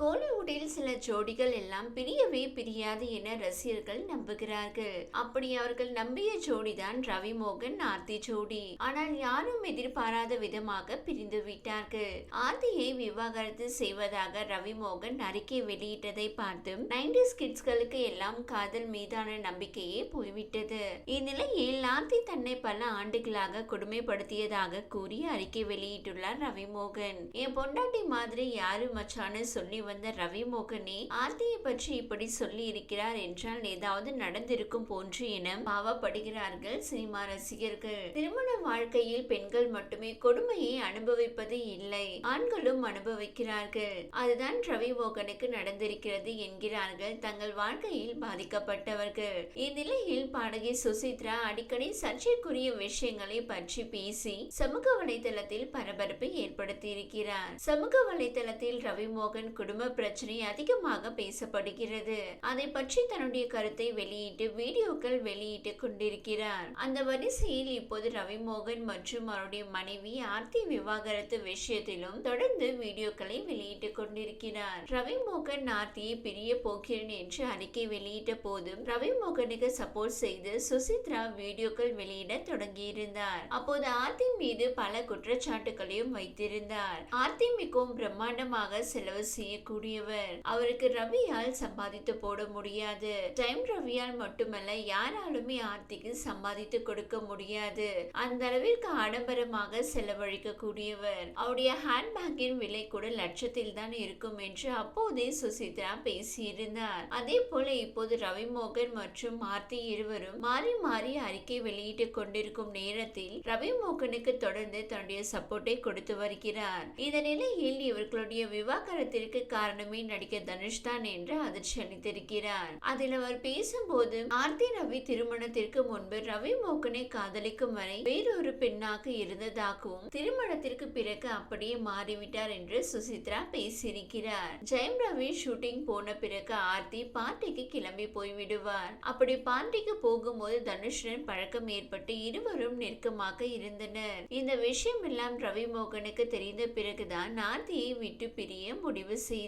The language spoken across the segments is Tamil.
கோலிவுட்டில் சில ஜோடிகள் எல்லாம் பிரியவே பிரியாது என ரசிகர்கள் நம்புகிறார்கள். அப்படி அவர்கள் நம்பிய ஜோடிதான் ரவி மோகன் ஆர்த்தி ஜோடி. ஆனால் யாரும் எதிர்பாராத விதமாக பிரிந்து விட்டார்கள். ஆர்த்தியை விவாகரத்து செய்வதாக ரவி மோகன் அறிக்கை வெளியிட்டதை பார்த்தும் நைன்டிஸ் கிட்ஸ்களுக்கு எல்லாம் காதல் மீதான நம்பிக்கையே போய்விட்டது. இந்நிலையில் ஆர்த்தி தன்னை பல ஆண்டுகளாக கொடுமைப்படுத்தியதாக கூறி அறிக்கை வெளியிட்டுள்ளார் ரவி மோகன் என் பொண்டாட்டி மாதிரி யாரு மச்சான்னு சொல்லி வந்த ரவி மோகனே ஆர்த்தியை பற்றி இப்படி சொல்லி இருக்கிறார் என்றால் ஏதாவது நடந்திருக்கும் போன்று என பாவப்படுகிறார்கள் சினிமா ரசிகர்கள். திருமண வாழ்க்கையில் பெண்கள் மட்டுமே கொடுமையை அனுபவிப்பது இல்லை ஆண்களும் அனுபவிக்கிறார்கள். அதுதான் ரவி மோகனுக்கு நடந்திருக்கிறது என்கிறார்கள் தங்கள் வாழ்க்கையில் பாதிக்கப்பட்டவர்கள். இந்நிலையில் பாடகி சுசித்ரா அடிக்கடி சர்ச்சைக்குரிய விஷயங்களை பற்றி பேசி சமூக வலைதளத்தில் பரபரப்பை ஏற்படுத்தியிருக்கிறார். சமூக வலைதளத்தில் ரவி மோகன் குடும்ப பிரச்சனை அதிகமாக பேசப்படுகிறது. அதை பற்றி தன்னுடைய கருத்தை வெளியிட்டு வீடியோக்கள் வெளியிட்டு கொண்டிருக்கிறார். அந்த வரிசையில் இப்போது ரவி மோகன் மற்றும் அவருடைய மனைவி ஆர்த்தி விவாகரத்து விஷயத்திலும் தொடர்ந்து வீடியோக்களை வெளியிட்டுக் கொண்டிருக்கிறார். ரவி மோகன் ஆர்த்தியை பிரிய போகிறேன் என்று அறிக்கை வெளியிட்ட போதும் ரவி மோகனுக்கு சப்போர்ட் செய்து சுசித்ரா வீடியோக்கள் வெளியிட தொடங்கியிருந்தார். அப்போது ஆர்த்தி மீது பல குற்றச்சாட்டுகளையும் வைத்திருந்தார். ஆர்த்தி மிகவும் பிரம்மாண்டமாக செலவு கூடியவர். அவருக்கு ரவியால் சம்பாதித்து போட முடியாது. டைம் ரவியால் மட்டுமல்ல யாராலுமே ஆர்த்திக்கு சம்பாதித்து கொடுக்க முடியாது. அந்த அளவிற்கு ஆடம்பரமாக செலவழிக்க கூடியவர். அவருடைய ஹேண்ட்பேக்கின் விலை கூட லட்சத்தில் தான் இருக்கும் என்று அப்போதே சுசித்ரா பேசியிருந்தார். அதே போல இப்போது ரவி மோகன் மற்றும் ஆர்த்தி இருவரும் மாறி மாறி அறிக்கை வெளியிட்டுக் கொண்டிருக்கும் நேரத்தில் ரவி மோகனுக்கு தொடர்ந்து தன்னுடைய சப்போர்ட்டை கொடுத்து வருகிறார். இந்த நிலையில் இவர்களுடைய விவாகரத்திற்கு காரணமே நடிகர் தனுஷ் தான் என்று அதிர்ச்சி அளித்திருக்கிறார். அதில் அவர் பேசும்போது ஆர்த்தி ரவி திருமணத்திற்கு முன்பு ரவி மோகனை காதலிக்கும் வரை வேறொரு பெண்ணாக இருந்ததாகவும் திருமணத்திற்கு பிறகு அப்படியே மாறிவிட்டார் என்று சுசித்ரா பேசியிருக்கிறார். ஜெயம் ரவி ஷூட்டிங் போன பிறகு ஆர்த்தி பார்ட்டிக்கு கிளம்பி போய்விடுவார். அப்படி பார்ட்டிக்கு போகும்போது தனுஷுடன் பழக்கம் ஏற்பட்டு இருவரும் நெருக்கமாக இருந்தனர். இந்த விஷயம் எல்லாம் ரவி மோகனுக்கு தெரிந்த பிறகுதான் ஆர்த்தியை விட்டு பிரிய முடிவு செய்தார்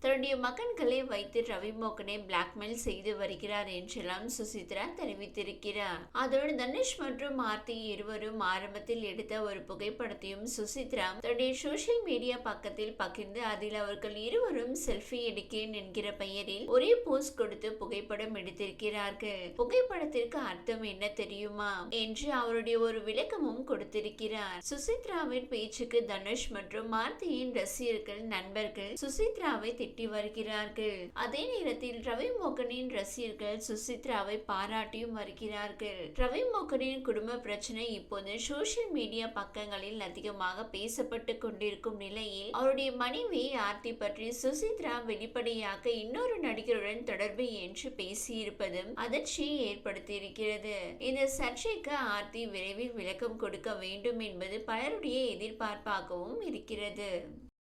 தன்னுடைய மகன்களை வைத்து ரவிமோகனை பிளாக்மெயில் செய்து வருகிறார் என்றெல்லாம் சுசித்ரா தெரிவித்திருக்கிறார். அதோடு தனுஷ் மற்றும் ஆர்த்தி இருவரும் ஆரம்பத்தில் எடுத்த ஒரு புகைப்படத்தையும் சுசித்ரா தன்னுடைய சோசியல் மீடியா பக்கத்தில் பகிர்ந்து அதில் அவர்கள் இருவரும் செல்ஃபி எடுக்கிறேன் என்கிற பெயரில் ஒரே போஸ்ட் கொடுத்து புகைப்படம் எடுத்திருக்கிறார்கள். புகைப்படத்திற்கு அர்த்தம் என்ன தெரியுமா என்று அவருடைய ஒரு விளக்கமும் கொடுத்திருக்கிறார். சுசித்ராவின் பேச்சுக்கு தனுஷ் மற்றும் ஆர்த்தியின் ரசிகர்கள் நண்பர்கள் சுசித்ரா சுசித்ராவை திட்டி வருகிறார்கள். அதே நேரத்தில் ரவி மோகனின் ரசிகர்கள் சுசித்ராவை பாராட்டியும் வருகிறார்கள். ரவி மோகனின் குடும்ப பிரச்சனை இப்போது சோசியல் மீடியா பக்கங்களில் அதிகமாக பேசப்பட்டு கொண்டிருக்கும் நிலையில் அவருடைய மனைவி ஆர்த்தி பற்றி சுசித்ரா வெளிப்படையாக இன்னொரு நடிகருடன் தொடர்பு என்று பேசியிருப்பதும் அதிர்ச்சியை ஏற்படுத்தியிருக்கிறது. இந்த சர்ச்சைக்கு ஆர்த்தி விரைவில் விளக்கம் கொடுக்க வேண்டும் என்பது பலருடைய எதிர்பார்ப்பாகவும் இருக்கிறது.